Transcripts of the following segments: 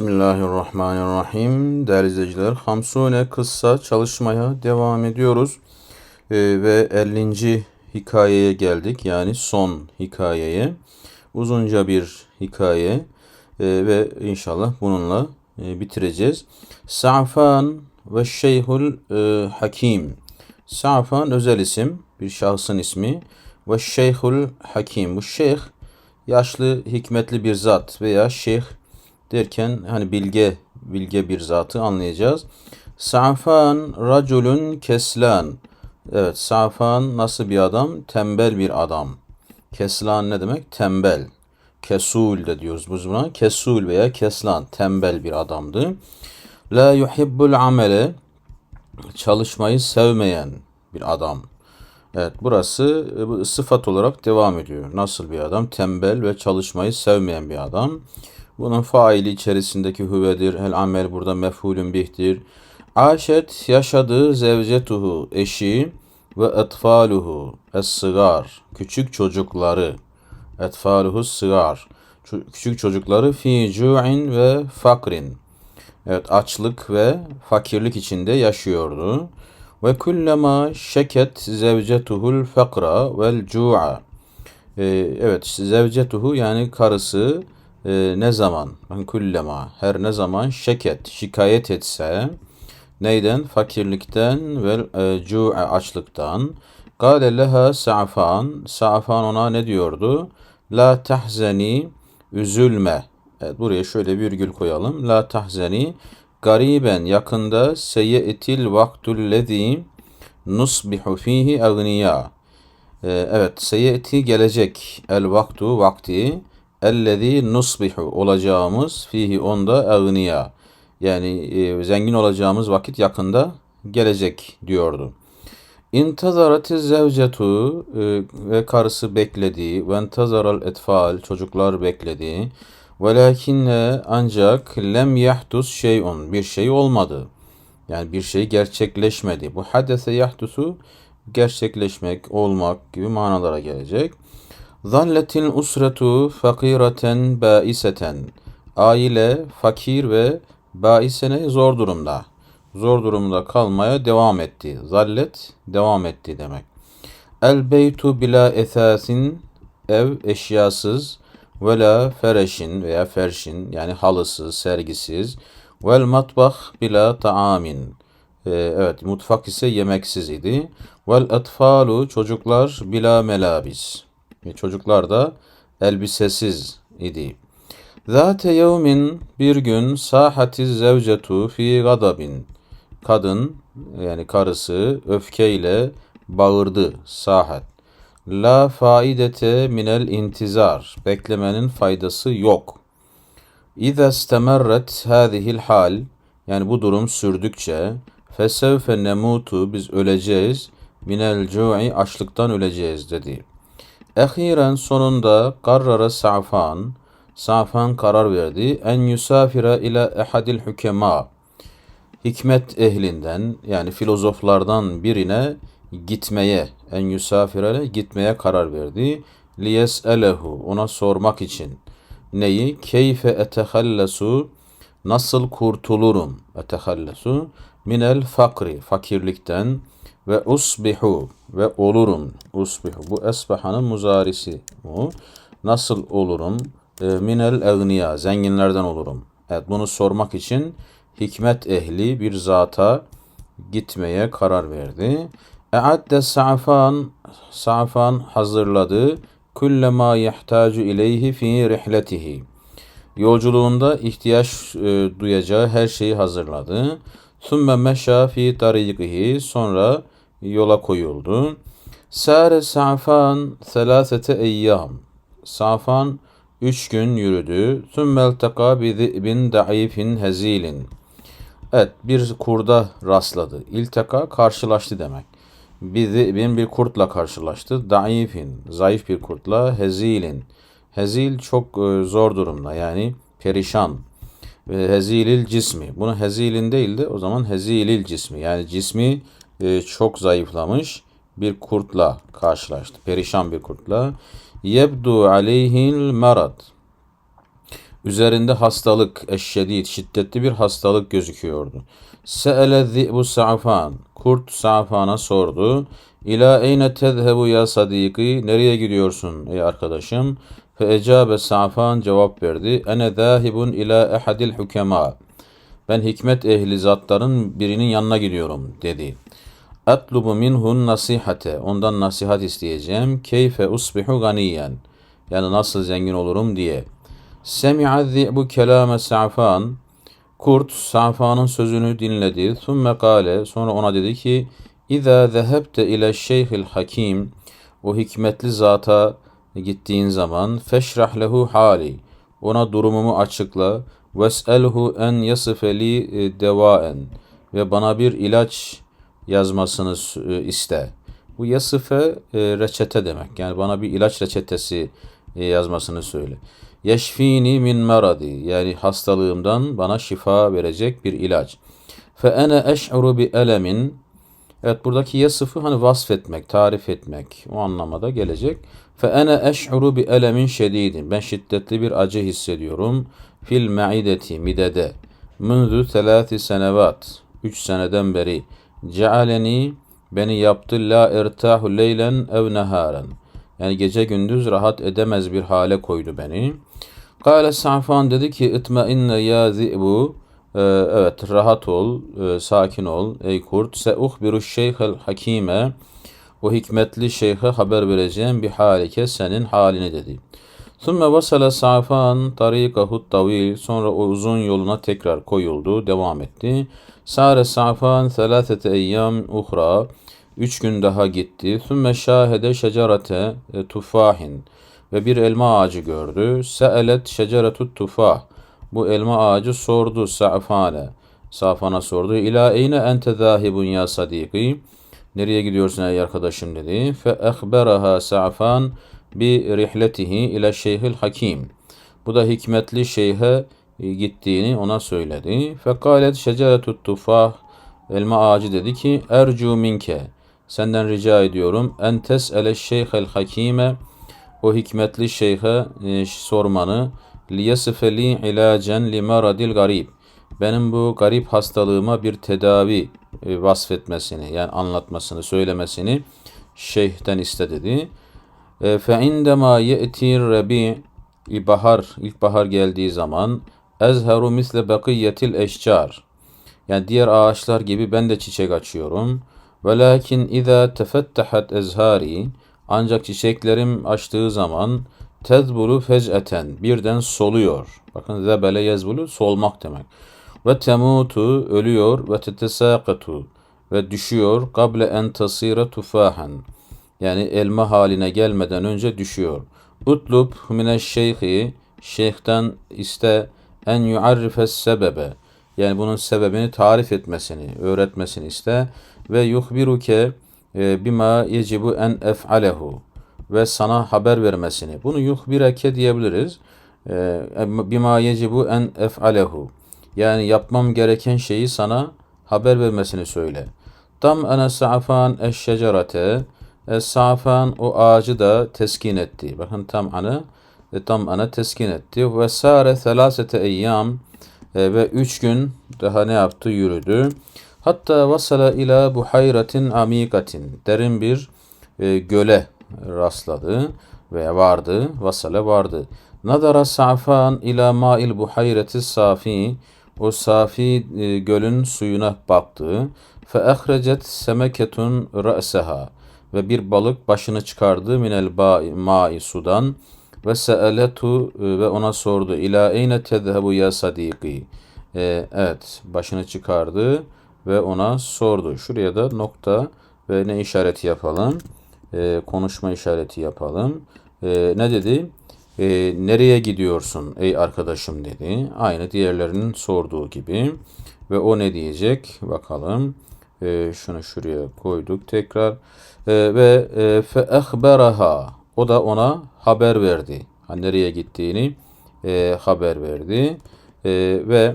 Bismillahirrahmanirrahim. Değerli izleyiciler, Hamsune kıssa çalışmaya devam ediyoruz. Ee, ve 50. hikayeye geldik. Yani son hikayeye. Uzunca bir hikaye Ee, ve inşallah bununla e, bitireceğiz. Sa'fan ve Şeyhul e, Hakim. Sa'fan özel isim, bir şahsın ismi. Ve Şeyhul Hakim. Bu şeyh yaşlı, hikmetli bir zat veya şeyh derken hani bilge bilge bir zatı anlayacağız. Sa'fan raculun keslan. Evet, Sa'fan nasıl bir adam? Tembel bir adam. Keslan ne demek? Tembel. Kesul de diyoruz biz buna. Kesul veya keslan. Tembel bir adamdı. La yuhibbul amele. Çalışmayı sevmeyen bir adam. Evet burası e, sıfat olarak devam ediyor. Nasıl bir adam? Tembel ve çalışmayı sevmeyen bir adam. Bunun faili içerisindeki hüvedir. El amel burada mefhulün bihtir. Aşet yaşadığı zevcetuhu eşi ve etfaluhu es-sıgar küçük çocukları etfaluhu sıgar küçük çocukları fi cu'in ve fakrin evet açlık ve fakirlik içinde yaşıyordu. Ve kullama şeket zevcetuhul fakra vel cu'a ee, evet zevcetuhu yani karısı e, ne zaman? Ben kullema. Her ne zaman şeket şikayet etse neyden? Fakirlikten ve e, cu'a açlıktan. Kale leha sa'fan. Sa'fan ona ne diyordu? La tahzeni üzülme. Evet, buraya şöyle bir virgül koyalım. La tahzeni gariben yakında seyyetil vaktullezî nusbihu fihi agniya ee, evet seyyeti gelecek. El vaktu vakti ellezî nusbihu olacağımız fihi onda agniya. Yani e, zengin olacağımız vakit yakında gelecek diyordu. İntazarati zevcetu e, ve karısı bekledi. Ve intazaral etfal çocuklar bekledi. Velakinne ancak lem yahdus şeyun bir şey olmadı. Yani bir şey gerçekleşmedi. Bu hadese yahdusu gerçekleşmek, olmak gibi manalara gelecek. Zalletil usretu fakireten baiseten. Aile fakir ve baisene zor durumda. Zor durumda kalmaya devam etti. Zallet devam etti demek. El beytu bila esasin ev eşyasız ve la fereşin veya ferşin yani halısız, sergisiz. Vel matbah bila taamin. Ee, evet mutfak ise yemeksiz idi. Vel etfalu çocuklar bila melabis. Çocuklar da elbisesiz idi. Zate yevmin bir gün sahati zevcetu fi gadabin. Kadın yani karısı öfkeyle bağırdı sahat. La faidete minel intizar. Beklemenin faydası yok. İza istemerret hadihil hal yani bu durum sürdükçe fesevfe nemutu biz öleceğiz minel cu'i açlıktan öleceğiz dedi. Ehiren sonunda karrara Sa'fan, Sa'fan karar verdi. En yusafira ila ehadil hükema. Hikmet ehlinden yani filozoflardan birine gitmeye, en yusafira gitmeye karar verdi. Liyes'elehu ona sormak için. Neyi? Keyfe etehallesu nasıl kurtulurum? Etehallesu minel fakri fakirlikten ve usbihu ve olurum. Usbihu. Bu esbahanın muzarisi bu. Nasıl olurum? E, minel egniya. Zenginlerden olurum. Evet bunu sormak için hikmet ehli bir zata gitmeye karar verdi. E'adde sa'fan sa'fan hazırladı. Kullema yahtacu ileyhi fi rihletihi. Yolculuğunda ihtiyaç e, duyacağı her şeyi hazırladı. Sümme meşa fi tarikihi sonra yola koyuldu. Sâre Sa'fan selâsete eyyâm. Sa'fan üç gün yürüdü. Sümmel teka bi zi'bin da'ifin hezilin. Evet bir kurda rastladı. İlteka karşılaştı demek. Bir zi'bin bir kurtla karşılaştı. Da'ifin zayıf bir kurtla hezilin. Hezil çok e, zor durumda yani perişan. Hezilil cismi. Bunu hezilin değil de o zaman hezilil cismi. Yani cismi e, çok zayıflamış bir kurtla karşılaştı. Perişan bir kurtla. Yebdu aleyhil marad. Üzerinde hastalık, eşşedid, şiddetli bir hastalık gözüküyordu. Se'ele zi'bu sa'fan. Kurt Sa'fan'a sordu. İla eyne tezhebu ya sadiki? Nereye gidiyorsun ey arkadaşım? Fe ecabe Sa'fan cevap verdi. Ene zahibun ila ehadil hukema. Ben hikmet ehli zatların birinin yanına gidiyorum dedi. Atlubu minhun nasihate. Ondan nasihat isteyeceğim. Keyfe usbihu ganiyen. Yani nasıl zengin olurum diye. Semi'a zi'bu kelame Sa'fan. Kurt Sa'fan'ın sözünü dinledi. Thumme kale. Sonra ona dedi ki İza zehebte ile şeyhil hakim. O hikmetli zata gittiğin zaman feşrah lehu hali. Ona durumumu açıkla. Ves'elhu en yasifeli e, devaen. Ve bana bir ilaç yazmasını e, iste. Bu yasıfe e, reçete demek. Yani bana bir ilaç reçetesi e, yazmasını söyle. Yeşfini min meradi. Yani hastalığımdan bana şifa verecek bir ilaç. Fe ene eş'uru bi elemin. Evet buradaki yasıfı hani vasfetmek, tarif etmek o anlamada gelecek. Fe ene eş'uru bi elemin şedidin. Ben şiddetli bir acı hissediyorum. Fil me'ideti, midede. Münzü telâti senevat. Üç seneden beri. Cealeni beni yaptı la ertahu leylen ev neharen. Yani gece gündüz rahat edemez bir hale koydu beni. Kale Sa'fan dedi ki itmainne ya zi'bu ee, evet rahat ol, e, sakin ol ey kurt. Se uhbiru şeyhel hakime o hikmetli şeyhe haber vereceğim bir halike senin halini dedi. Thumme vasale Sa'fan tarikahu tavil sonra o uzun yoluna tekrar koyuldu, devam etti. Sare Sa'fan thelâthete eyyam uhra üç gün daha gitti. Şahede şecerete e, tufahin ve bir elma ağacı gördü. Se'elet şeceretut tufah bu elma ağacı sordu Sa'fane. Sa'fan'a sordu. İla eyne ente zahibun ya sadiki? Nereye gidiyorsun ey arkadaşım dedi. Ehberaha Sa'fan bi rihletihi ila şeyhil hakim. Bu da hikmetli şeyhe gittiğini ona söyledi. Fekalet şeceretut tufah elma ağacı dedi ki ercu minke senden rica ediyorum en tes'ele şeyhel hakime o hikmetli şeyhe e, sormanı liyesife li ilacen li maradil garib. Benim bu garip hastalığıma bir tedavi e, vasfetmesini yani anlatmasını söylemesini şeyhten iste dedi. İndema ye'ti rebi bahar ilk bahar geldiği zaman ezheru misle bakiyetil eşcar yani diğer ağaçlar gibi ben de çiçek açıyorum. Velakin iza tefettahat ezhari ancak çiçeklerim açtığı zaman tezbulu fec'eten birden soluyor. Bakın zebele yezbulu solmak demek. Ve temutu ölüyor ve tetesakatu ve düşüyor kable en tasira tufahan. Yani elma haline gelmeden önce düşüyor. Utlub mineşşeyhi şeyhten iste en yuarrifes sebebe. Yani bunun sebebini tarif etmesini, öğretmesini iste ve yuhbiruke e, bima yecibu en ef'alehu ve sana haber vermesini. Bunu yuhbireke diyebiliriz. Ee, bima yecibu en ef'alehu. Yani yapmam gereken şeyi sana haber vermesini söyle. Tam ana sa'fan eşşecerate. Es-sa'fan o ağacı da teskin etti. Bakın tam ana e, tam ana teskin etti. Ve sare selasete eyyam e, ve üç gün daha ne yaptı? Yürüdü. Hatta vasala ila buhayratin amikatin. Derin bir e, göle rastladı ve vardı. Vasale vardı. Nadara sa'fan ila ma'il buhayreti safi. O safi e, gölün suyuna baktı. Fe ehrecet semeketun ra'seha. Ve bir balık başını çıkardı minel ma'i sudan. Ve se'eletu e, ve ona sordu. İla eyne tezhebu ya sadiki. E, evet başını çıkardı ve ona sordu. Şuraya da nokta ve ne işareti yapalım? e, konuşma işareti yapalım. E, ne dedi? E, nereye gidiyorsun ey arkadaşım dedi. Aynı diğerlerinin sorduğu gibi. Ve o ne diyecek? Bakalım. E, şunu şuraya koyduk tekrar. E, ve e, fe ehberaha. O da ona haber verdi. Ha, nereye gittiğini e, haber verdi. E, ve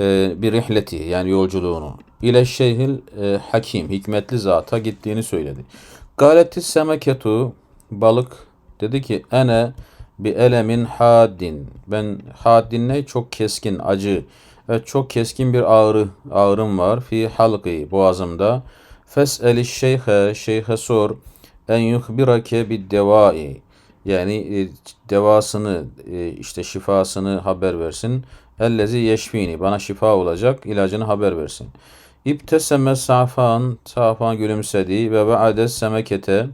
e, bir rihleti yani yolculuğunu ile şeyhil e, hakim hikmetli zata gittiğini söyledi. Galeti semeketu balık dedi ki ene bi elemin haddin. Ben haddin ne? Çok keskin, acı. Evet çok keskin bir ağrı, ağrım var. Fi halqi, boğazımda. Fes'eli şeyhe, şeyhe sor. En yuhbirake bid devai. Yani e, devasını, e, işte şifasını haber versin. Ellezi yeşfini, bana şifa olacak, ilacını haber versin. İbteseme safan, safan gülümsedi ve vaade semekete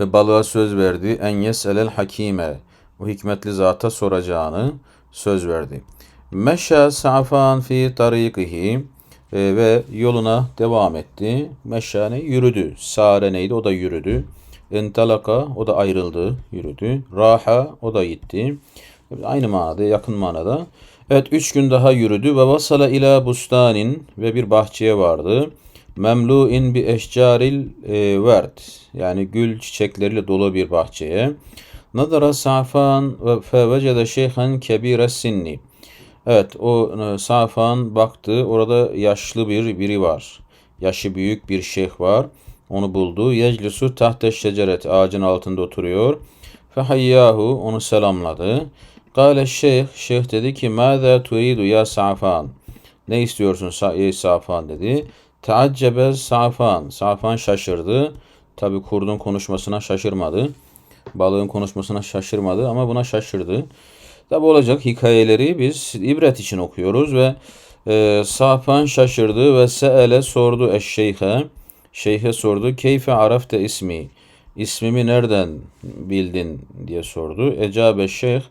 ve balığa söz verdi. En yeselel hakime, o hikmetli zata soracağını söz verdi. Meşa safan fi tarikihi e, ve yoluna devam etti. Meşa ne? Yürüdü. Sare neydi? O da yürüdü. Entalaka o da ayrıldı, yürüdü. Raha o da gitti. Aynı manada, yakın manada. Evet üç gün daha yürüdü ve vasala ila bustanin ve bir bahçeye vardı. Memlu'in bi eşcaril e, verd yani gül çiçekleriyle dolu bir bahçeye. Nadara safan ve fevecede şeyhan kebire sinni. Evet o e, safan baktı orada yaşlı bir biri var. Yaşı büyük bir şeyh var. Onu buldu. Yeclisu tahte şeceret ağacın altında oturuyor. Fehayyahu onu selamladı. Kale şeyh, şeyh dedi ki Mâzâ turidu ya Safan. Ne istiyorsun ey Safan dedi. Teaccebe Safan. Safan şaşırdı. Tabi kurdun konuşmasına şaşırmadı. Balığın konuşmasına şaşırmadı ama buna şaşırdı. Tabi olacak hikayeleri biz ibret için okuyoruz ve e, Safan şaşırdı ve seele sordu eşşeyhe. Şeyhe sordu. Keyfe arafte ismi. İsmimi nereden bildin diye sordu. Ecabe şeyh.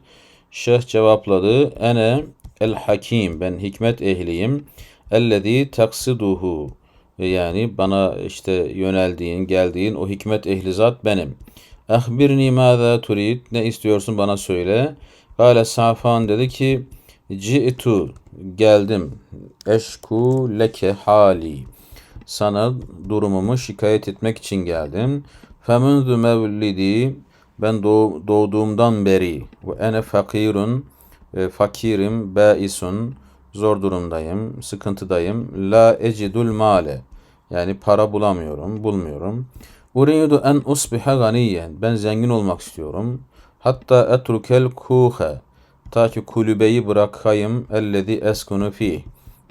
Şeyh cevapladı. Ene el hakim. Ben hikmet ehliyim. Ellezî taksiduhu. Yani bana işte yöneldiğin, geldiğin o hikmet ehli zat benim. Ahbirni mâzâ turid. Ne istiyorsun bana söyle. Gale Safan dedi ki Ci'tu geldim. Eşku leke hali sana durumumu şikayet etmek için geldim. Femündü mevlidi ben doğduğumdan beri ve ene fakirun e, fakirim baisun zor durumdayım, sıkıntıdayım. La ecidul male yani para bulamıyorum, bulmuyorum. Uridu en usbiha ganiyen ben zengin olmak istiyorum. Hatta etrukel kuhe ta ki kulübeyi bırakayım ellezi eskunu fi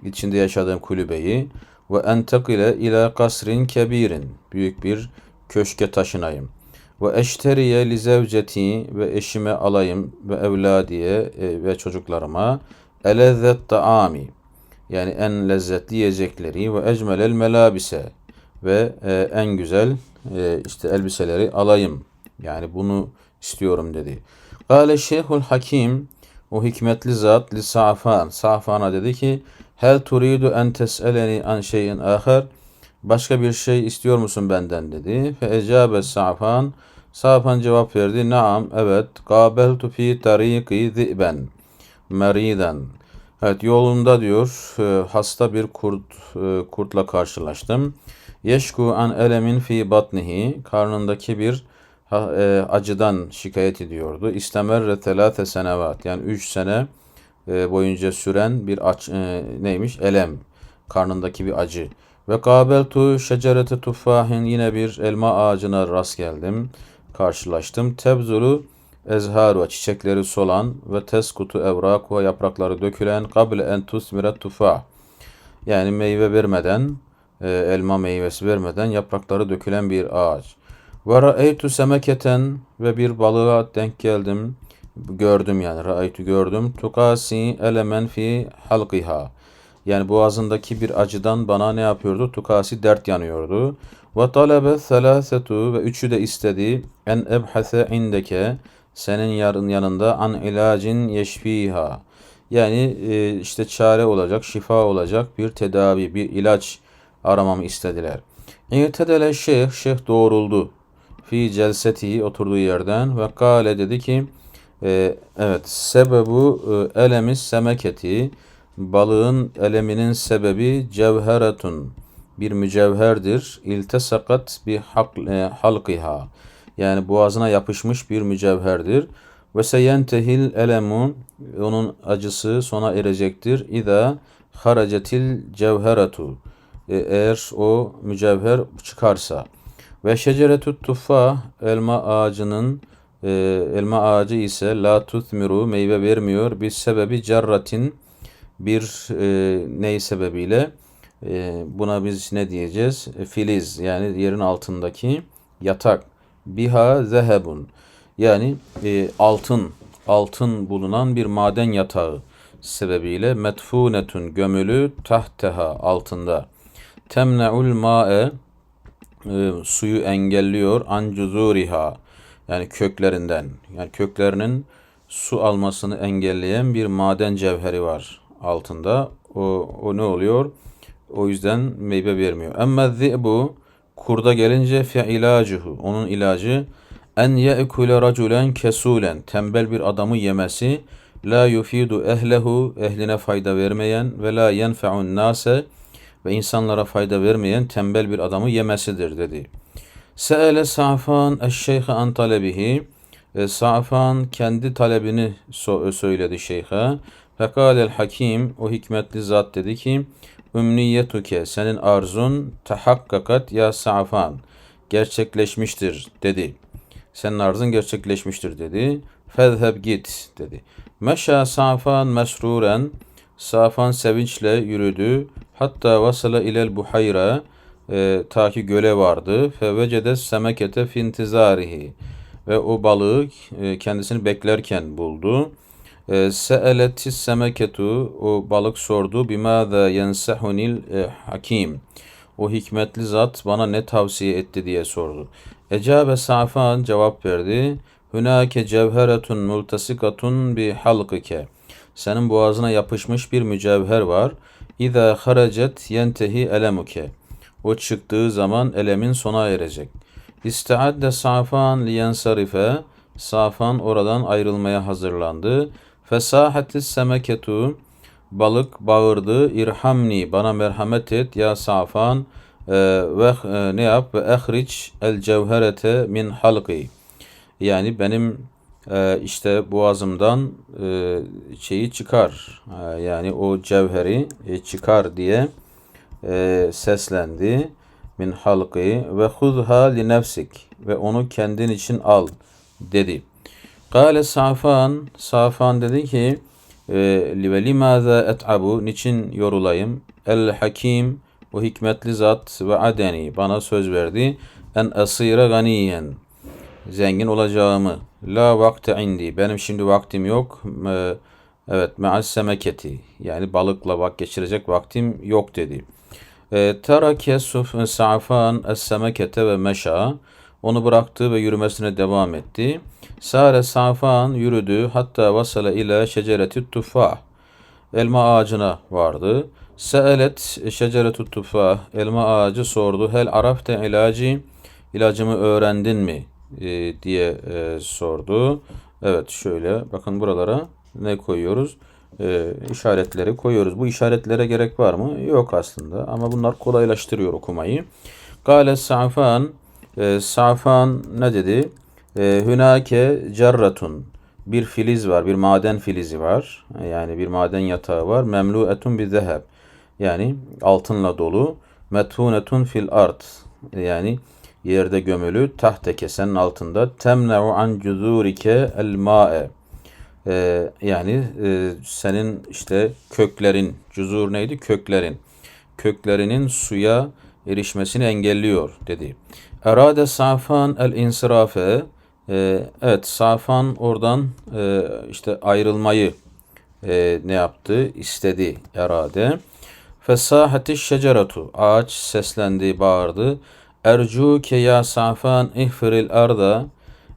içinde yaşadığım kulübeyi. Ve entekile ila kasrin kebirin büyük bir köşke taşınayım. Ve eşteriye li zevceti ve eşime alayım ve evladiye e, ve çocuklarıma. Elezzet taami yani en lezzetli yiyecekleri ve ecmelel melabise ve e, en güzel e, işte elbiseleri alayım. Yani bunu istiyorum dedi. Kale Şeyhul Hakim o hikmetli zat li Safan. Safan'a dedi ki Hel turidu en tes'eleni an şeyin ahar. Başka bir şey istiyor musun benden dedi. Fe ecabe Safan. Safan cevap verdi. Naam evet. Kabeltu fi tariki zi'ben. Meriden. Evet yolunda diyor e, hasta bir kurt e, kurtla karşılaştım. Yeşku an elemin fi batnihi karnındaki bir acıdan şikayet ediyordu. İstemerre telate senevat yani 3 sene e, boyunca süren bir aç, e, neymiş? Elem. Karnındaki bir acı. Ve kabeltu şecerete tuffahin yine bir elma ağacına rast geldim. Karşılaştım. Tebzulu ezharu çiçekleri solan ve teskutu evraku yaprakları dökülen kable en tusmire tufa. Yani meyve vermeden, e, elma meyvesi vermeden yaprakları dökülen bir ağaç. Ve ra'eytu semeketen ve bir balığa denk geldim. Gördüm yani raaytu gördüm. tukasi elemen fi halqiha yani boğazındaki bir acıdan bana ne yapıyordu? tukasi dert yanıyordu. ve talebe selasetu ve üçü de istedi. en ebhase indeke senin yarın yanında an ilacin yeşfiha. Yani e, işte çare olacak şifa olacak bir tedavi bir ilaç aramamı istediler. İrtedele şeyh şeyh doğruldu fi celseti oturduğu yerden ve kale dedi ki ee, evet, sebebu e, elemi semeketi balığın eleminin sebebi cevheretun bir mücevherdir. İltesakat bir e, halkiha yani boğazına yapışmış bir mücevherdir. Ve seyentehil elemu onun acısı sona erecektir. İza haracetil cevheretu e, eğer o mücevher çıkarsa. Ve şeceretut tuffa elma ağacının E, elma ağacı ise la tuthmiru meyve vermiyor. Bir sebebi cerratin bir e, ney sebebiyle e, buna biz ne diyeceğiz? E, filiz yani yerin altındaki yatak. Biha zehebun yani e, altın altın bulunan bir maden yatağı sebebiyle metfunetun gömülü tahteha altında temne'ul ma'e e, suyu engelliyor an cuzuriha yani köklerinden yani köklerinin su almasını engelleyen bir maden cevheri var altında. O, o ne oluyor? O yüzden meyve vermiyor. Emme zi'bu kurda gelince fe ilacuhu onun ilacı en ye'kule raculen kesulen tembel bir adamı yemesi la yufidu ehlehu ehline fayda vermeyen ve la yenfe'un nase ve insanlara fayda vermeyen tembel bir adamı yemesidir dedi. Se'ele Sa'fan eşşeyhe an talebihi. E, Sa'fan kendi talebini so söyledi şeyhe. Fekalel hakim o hikmetli zat dedi ki Ümniyetuke senin arzun tahakkakat ya Sa'fan gerçekleşmiştir dedi. Senin arzun gerçekleşmiştir dedi. Fezheb git dedi. Meşa Sa'fan mesruren Safan sevinçle yürüdü. Hatta vasala ilel buhayra e, ta ki göle vardı. Fevecede semekete fintizarihi ve o balığı e, kendisini beklerken buldu. E, Se'eletis semeketu o balık sordu. Bimâze yensehunil e, hakim. O hikmetli zat bana ne tavsiye etti diye sordu. Ecabe Safan cevap verdi. Hünake cevheretun multasikatun bi halqike. Senin boğazına yapışmış bir mücevher var. İza haracet yentehi elemuke. O çıktığı zaman elemin sona erecek. İsteadde Safan liyensarife. Safan oradan ayrılmaya hazırlandı. Fesahatis semeketu. Balık bağırdı. İrhamni bana merhamet et ya Safan. Ee, ve e, ne yap? Ve ehriç el cevherete min halqi. Yani benim e, işte boğazımdan e, şeyi çıkar. E, yani o cevheri e, çıkar diye e, seslendi. Min halqi ve huzha li nefsik ve onu kendin için al dedi. Kale Safan, Safan dedi ki e, ve limaza et'abu niçin yorulayım? El hakim o hikmetli zat ve adeni bana söz verdi en asire ganiyen zengin olacağımı la vakte indi benim şimdi vaktim yok e, evet me'as semeketi yani balıkla vak geçirecek vaktim yok dedi. E, terake suf sa'fan es semekete ve meşa onu bıraktı ve yürümesine devam etti. Sare sa'fan yürüdü hatta vasala ile şecereti tufah elma ağacına vardı. Seelet şeceretü tufah elma ağacı sordu. Hel arafte ilacı ilacımı öğrendin mi? E, diye e, sordu. Evet şöyle bakın buralara ne koyuyoruz? E, işaretleri koyuyoruz. Bu işaretlere gerek var mı? Yok aslında ama bunlar kolaylaştırıyor okumayı. Gale Sa'fan e, Sa'fan ne dedi? E, Hünake cerratun bir filiz var, bir maden filizi var. Yani bir maden yatağı var. Memlu'etun bi zeheb. Yani altınla dolu. Metfunetun fil art. Yani yerde gömülü tahte kesenin altında. Temne'u an cuzurike el ma'e ee, yani e, senin işte köklerin cuzur neydi? Köklerin. Köklerinin suya erişmesini engelliyor dedi. Erade Safan el insirafe ee, evet Safan oradan e, işte ayrılmayı e, ne yaptı? İstedi erade. Fesahati şeceretu ağaç seslendi bağırdı. Ercuke ya Safan ihfiril arda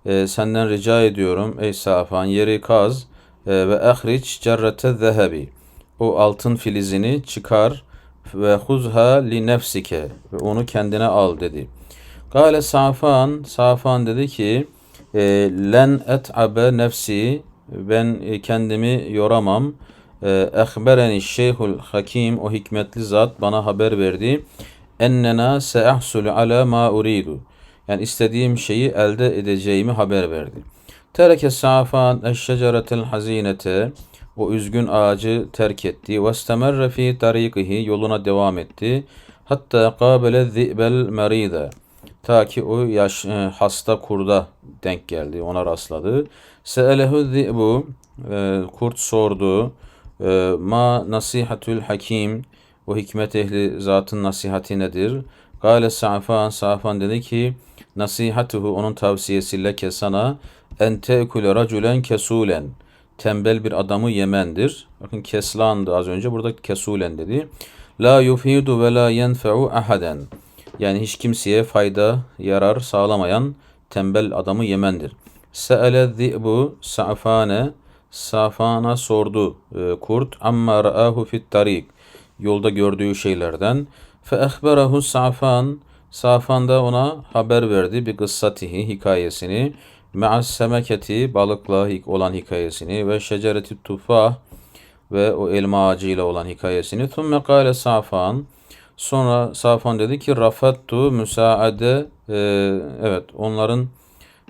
e, senden rica ediyorum ey Safan yeri kaz e, ve ehriç cerrete zehebi o altın filizini çıkar ve huzha li nefsike ve onu kendine al dedi. Gale Safan Safan dedi ki e, len et'abe nefsi ben e, kendimi yoramam. E, ehbereni şeyhul hakim o hikmetli zat bana haber verdi ennena seahsulu ala ma uridu. Yani istediğim şeyi elde edeceğimi haber verdi. Tereke safan eşşeceretel hazinete o üzgün ağacı terk etti. Ve istemerre fi tarikihi yoluna devam etti. Hatta kabele zi'bel meride. Ta ki o yaş, e, hasta kurda denk geldi, ona rastladı. Se'elehu zi'bu, e, kurt sordu. E, ma nasihatül hakim, o hikmet ehli zatın nasihati nedir? Gale Sa'fan, Sa'fan dedi ki, nasihatuhu, onun tavsiyesi leke sana, en te'kule raculen kesulen, tembel bir adamı yemendir. Bakın keslandı az önce, burada kesulen dedi. La yufidu ve la yenfe'u ahaden. Yani hiç kimseye fayda, yarar sağlamayan tembel adamı yemendir. Se'ele zi'bu sa'fane Safana sordu e, kurt amma ra'ahu fit tarik yolda gördüğü şeylerden fe ehberahu Safan Safan da ona haber verdi bir kıssatihi hikayesini me'as semeketi balıkla olan hikayesini ve şecereti tufah ve o elma ağacıyla olan hikayesini. Thumme kâle Safan. Sonra Safan dedi ki rafattu müsaade e, evet onların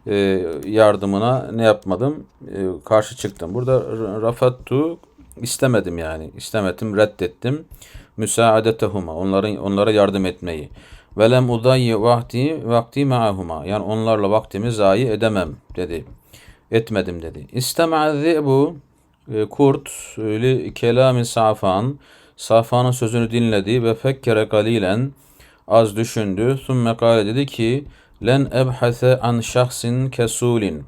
e, yardımına ne yapmadım? E, karşı çıktım. Burada rafattu istemedim yani. istemedim, reddettim. Müsaadetehuma. Onların onlara yardım etmeyi. Velem udayyi vakti vakti ma'ahuma. Yani onlarla vaktimi zayi edemem dedi. Etmedim dedi. İstema'zi bu e, kurt li kelami Safan Safan'ın sözünü dinledi ve fekkere galilen az düşündü. Sümme kâle dedi ki len ebhase an şahsin kesulin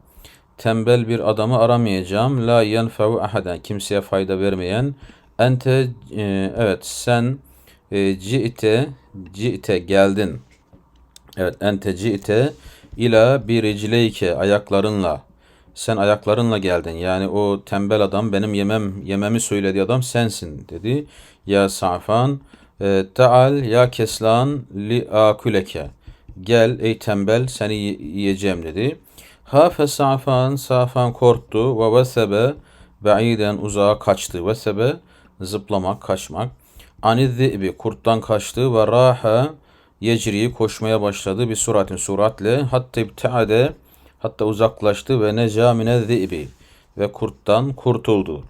tembel bir adamı aramayacağım. La yenfe'u ahaden kimseye fayda vermeyen. Ente e, evet sen e, ci'te ci'te geldin. Evet ente ci'te ila bir ricleyke ayaklarınla sen ayaklarınla geldin. Yani o tembel adam benim yemem yememi söylediği adam sensin dedi. Ya Safan e, Taal ya Keslan li akuleke. Gel ey tembel seni yiyeceğim dedi. Hafe Safan Safan korktu ve vesebe be'iden uzağa kaçtı. Vesebe zıplamak, kaçmak. Anizzibi kurttan kaçtı ve raha yecri koşmaya başladı bir suratin suratle hatta ibtiade hatta uzaklaştı ve neca mine zibi ve kurttan kurtuldu.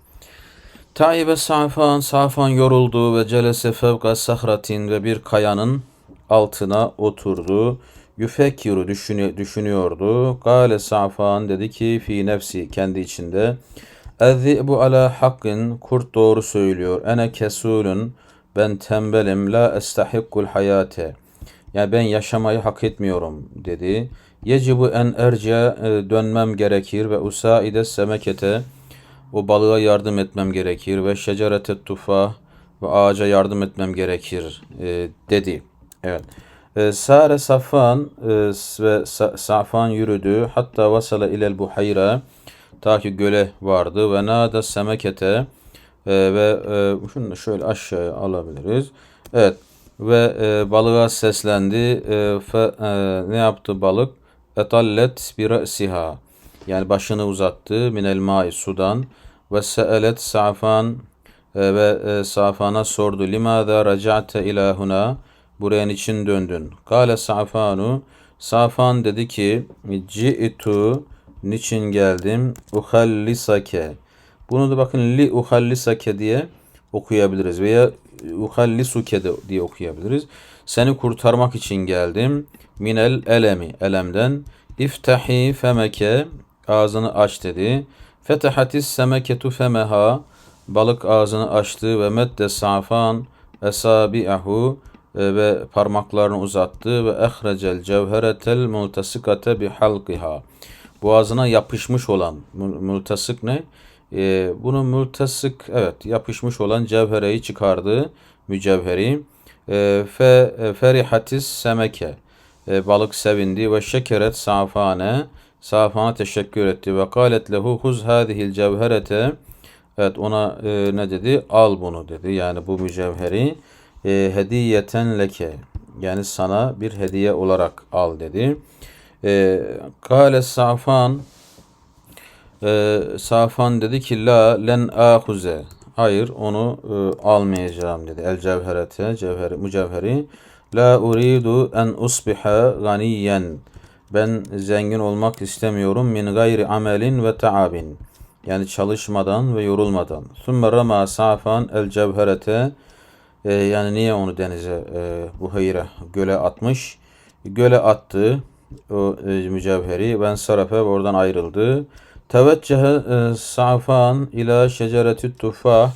Taibe Safan, Safan yoruldu ve celese fevka sahratin ve bir kayanın altına oturdu. Yüfekkiru düşünüyordu. Gale Safan dedi ki fi nefsi kendi içinde. bu ala hakkın kurt doğru söylüyor. Ene kesulun ben tembelim la estahikkul hayate. Yani ben yaşamayı hak etmiyorum dedi. Yecibu en erce e, dönmem gerekir ve usaide semekete o balığa yardım etmem gerekir ve şecerete tufa ve ağaca yardım etmem gerekir e, dedi. Evet. E, Sare Safan ve Safan yürüdü hatta vasala ilel buhayra ta ki göle vardı ve nada semekete ve şunu şöyle aşağıya alabiliriz. Evet ve balığa seslendi. Fe, ne yaptı balık? etallet bi re'siha yani başını uzattı minel mai sudan ve se'elet sa'fan e, ve e, Safana sordu limada raca'te ilahuna buraya niçin döndün? Kale Safanu Safan dedi ki ci'tu niçin geldim? Uhallisake bunu da bakın li uhallisake diye okuyabiliriz veya uhallisuke diye okuyabiliriz. Seni kurtarmak için geldim minel elemi elemden iftahi femeke ağzını aç dedi. Fetehatis semeketu femeha balık ağzını açtı ve medde safan esabi'ahu ve parmaklarını uzattı ve ehrecel cevheretel multasikate bi halqiha boğazına yapışmış olan multasık ne? E, bunu multasık evet yapışmış olan cevhereyi çıkardı mücevheri. E, fe e, ferihatis semeke. E, balık sevindi ve şekeret safane. Safana teşekkür etti ve kalet lehu huz hadihil cevherete. Evet ona e, ne dedi? Al bunu dedi. Yani bu mücevheri e, hediyeten leke yani sana bir hediye olarak al dedi. E, kale safan e, safan dedi ki la len ahuze hayır onu e, almayacağım dedi el cevherete cevheri mücevheri La uridu en usbiha ganiyen. Ben zengin olmak istemiyorum min gayri amelin ve taabin. Yani çalışmadan ve yorulmadan. Sümme rama safan el cevherete. E, yani niye onu denize e, bu hayra göle atmış? göle attı o e, mücevheri. Ben sarafe oradan ayrıldı. Teveccühe e, sa'fan ila şeceretü tufah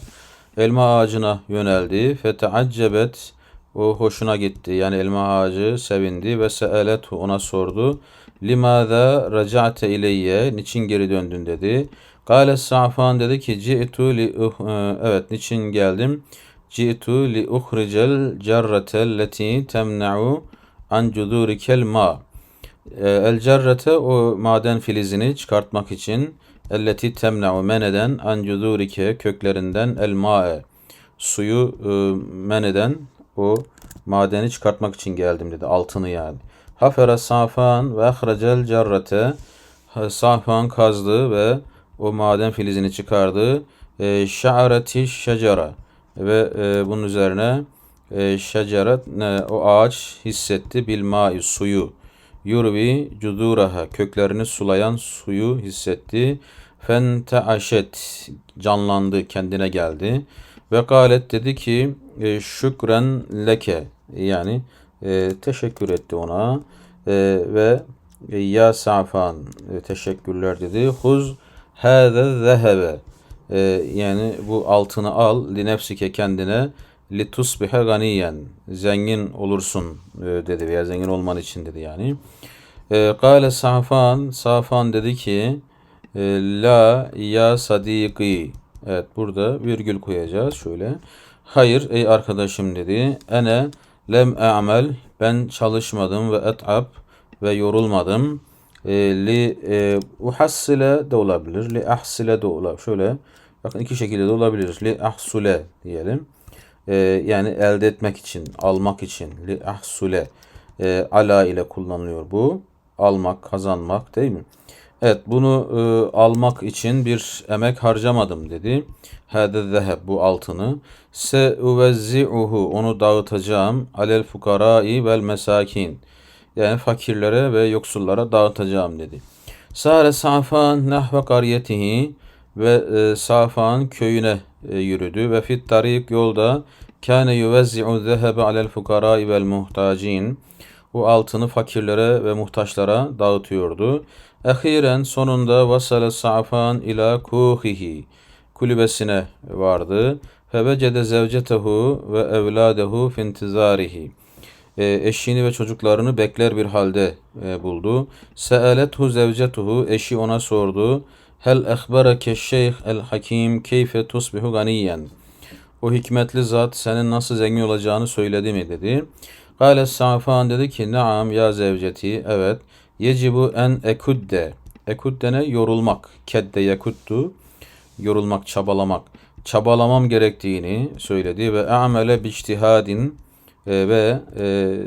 elma ağacına yöneldi. Feteaccebet o hoşuna gitti. Yani elma ağacı sevindi ve seelethu ona sordu. Limada raca'te ileyye niçin geri döndün dedi. Kale Sa'fan dedi ki ci'tu li uh, e, evet niçin geldim? Ci'tu li uhricel cerratel leti temna'u an cudurikel ma. E, El cerrete o maden filizini çıkartmak için elleti temna'u men eden an cudurike köklerinden el ma'e suyu e, men eden o madeni çıkartmak için geldim dedi altını yani. Hafera safan ve ahrecel cerrete safan kazdı ve o maden filizini çıkardı. E, şa'areti şecera ve e, bunun üzerine e, şeceret ne, o ağaç hissetti bil ma'i suyu. Yurvi cuduraha köklerini sulayan suyu hissetti. Fenteaşet canlandı kendine geldi. Ve galet dedi ki e, şükren leke yani e, teşekkür etti ona e, ve e, ya safan e, teşekkürler dedi. Huz hâze zehebe e, yani bu altını al li nefsike kendine li tusbihe ganiyen zengin olursun e, dedi veya zengin olman için dedi yani. E, Kale Safan Safan dedi ki e, la ya sadiki Evet burada virgül koyacağız şöyle. Hayır ey arkadaşım dedi. Ene lem e'mel ben çalışmadım ve et'ab ve yorulmadım. E, li e, uhassile de olabilir. Li ahsile de olabilir. Şöyle bakın iki şekilde de olabilir. Li ahsule diyelim. E, yani elde etmek için, almak için. Li ahsule. E, ala ile kullanılıyor bu. Almak, kazanmak değil mi? Evet bunu e, almak için bir emek harcamadım dedi. Hâde zeheb bu altını. Se uvezzi'uhu onu dağıtacağım. Alel fukarai vel mesakin. Yani fakirlere ve yoksullara dağıtacağım dedi. Sare Safan nahve kariyetihi ve e, Safan köyüne e, yürüdü ve fit tarik yolda kâne yuvezzi'u zehebe alel fukarai vel muhtacin. Bu altını fakirlere ve muhtaçlara dağıtıyordu. Ehiren sonunda vasale Safan ila kuhihi kulübesine vardı. Fevecede zevcetehu ve evladehu fintizarihi. E, eşini ve çocuklarını bekler bir halde e, buldu. Seelethu zevcetuhu eşi ona sordu. Hel ehbereke şeyh el hakim keyfe tusbihu ganiyen. O hikmetli zat senin nasıl zengin olacağını söyledi mi dedi. Kale Safan dedi ki naam ya zevceti evet yecibu en ekudde. Ekudde ne? Yorulmak. Kedde yakuttu. Yorulmak, çabalamak. Çabalamam gerektiğini söyledi ve amele biçtihadin e, ve e,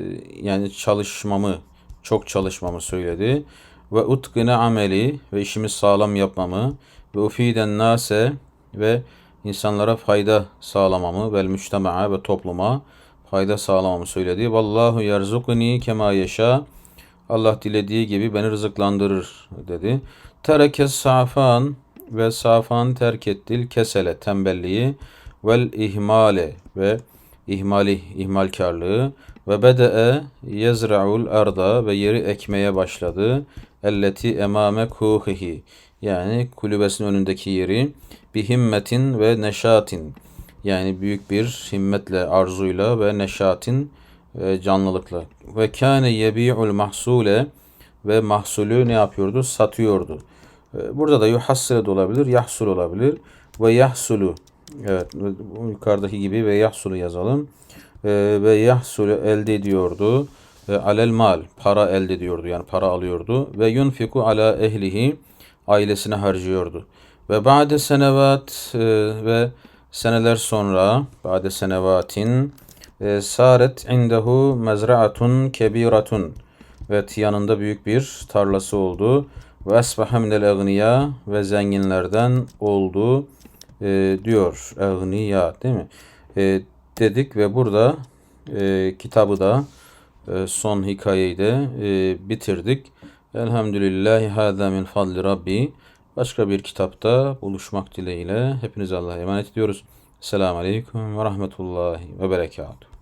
yani çalışmamı, çok çalışmamı söyledi. Ve utkine ameli ve işimi sağlam yapmamı ve ufiden nase ve insanlara fayda sağlamamı vel müçtema'a ve topluma fayda sağlamamı söyledi. Vallahu yerzukuni kema yeşa. Allah dilediği gibi beni rızıklandırır dedi. Tereke safan ve safan terk ettil kesele tembelliği vel ihmale ve ihmali ihmalkarlığı ve bede'e yezra'ul arda ve yeri ekmeye başladı. Elleti emame kuhihi yani kulübesinin önündeki yeri bir himmetin ve neşatin yani büyük bir himmetle, arzuyla ve neşatin ve canlılıkla. Ve kâne yebi'ul mahsule ve mahsulü ne yapıyordu? Satıyordu. Ee, burada da yuhassile de olabilir, yahsul olabilir. Ve yahsulu evet yukarıdaki gibi ve yahsulu yazalım. Ee, ve yahsulu elde ediyordu. Ve alel mal para elde ediyordu yani para alıyordu. Ve yunfiku ala ehlihi ailesine harcıyordu. Ve ba'de senevat e, ve seneler sonra ba'de senevatin e, saret indehu mezraatun kebiratun ve yanında büyük bir tarlası oldu. Ve esbaha minel egniya ve zenginlerden oldu e, diyor. Egniya değil mi? E, dedik ve burada e, kitabı da e, son hikayeyi de e, bitirdik. Elhamdülillahi hâzâ min fadli rabbi. Başka bir kitapta buluşmak dileğiyle hepinize Allah'a emanet ediyoruz. Selamun Aleyküm ve Rahmetullahi ve Berekatuhu.